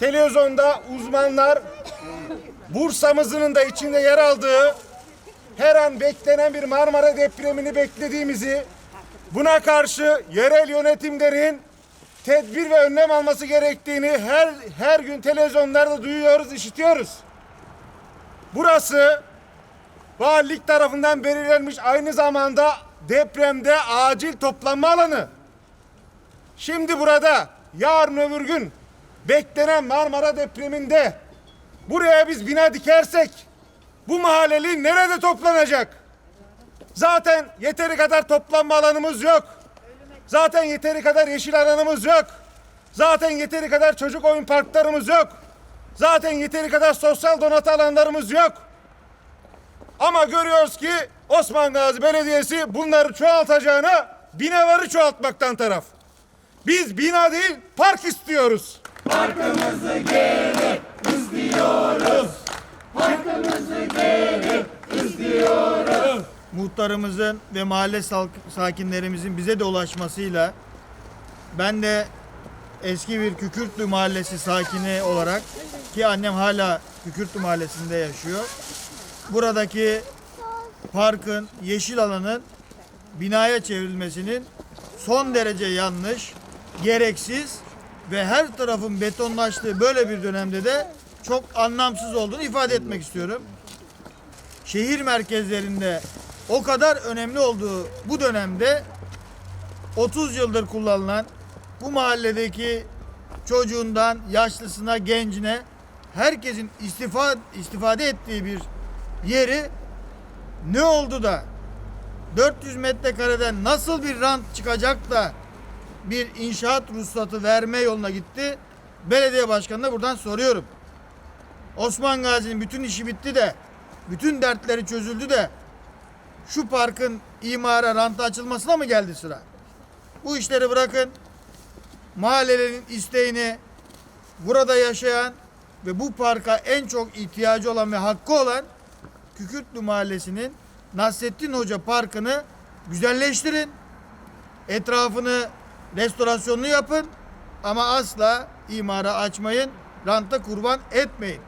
Televizyonda uzmanlar Bursa'mızın da içinde yer aldığı her an beklenen bir Marmara depremini beklediğimizi buna karşı yerel yönetimlerin tedbir ve önlem alması gerektiğini her her gün televizyonlarda duyuyoruz, işitiyoruz. Burası valilik tarafından belirlenmiş aynı zamanda depremde acil toplanma alanı. Şimdi burada yarın öbür gün beklenen Marmara depreminde buraya biz bina dikersek bu mahalleli nerede toplanacak? Zaten yeteri kadar toplanma alanımız yok. Zaten yeteri kadar yeşil alanımız yok. Zaten yeteri kadar çocuk oyun parklarımız yok. Zaten yeteri kadar sosyal donatı alanlarımız yok. Ama görüyoruz ki Osman Gazi Belediyesi bunları çoğaltacağına binaları çoğaltmaktan taraf. Biz bina değil park istiyoruz. muhtarımızın ve mahalle sakinlerimizin bize de ulaşmasıyla ben de eski bir Kükürtlü mahallesi sakini olarak ki annem hala Kükürtlü mahallesinde yaşıyor. Buradaki parkın, yeşil alanın binaya çevrilmesinin son derece yanlış, gereksiz ve her tarafın betonlaştığı böyle bir dönemde de çok anlamsız olduğunu ifade etmek istiyorum. Şehir merkezlerinde o kadar önemli olduğu bu dönemde 30 yıldır kullanılan bu mahalledeki çocuğundan yaşlısına gencine herkesin istifa, istifade ettiği bir yeri ne oldu da 400 metrekareden nasıl bir rant çıkacak da bir inşaat ruhsatı verme yoluna gitti. Belediye başkanına buradan soruyorum. Osman Gazi'nin bütün işi bitti de bütün dertleri çözüldü de şu parkın imara ranta açılmasına mı geldi sıra? Bu işleri bırakın. Mahallelerin isteğini burada yaşayan ve bu parka en çok ihtiyacı olan ve hakkı olan Kükürtlü Mahallesi'nin Nasrettin Hoca Parkı'nı güzelleştirin. Etrafını restorasyonlu yapın ama asla imara açmayın, ranta kurban etmeyin.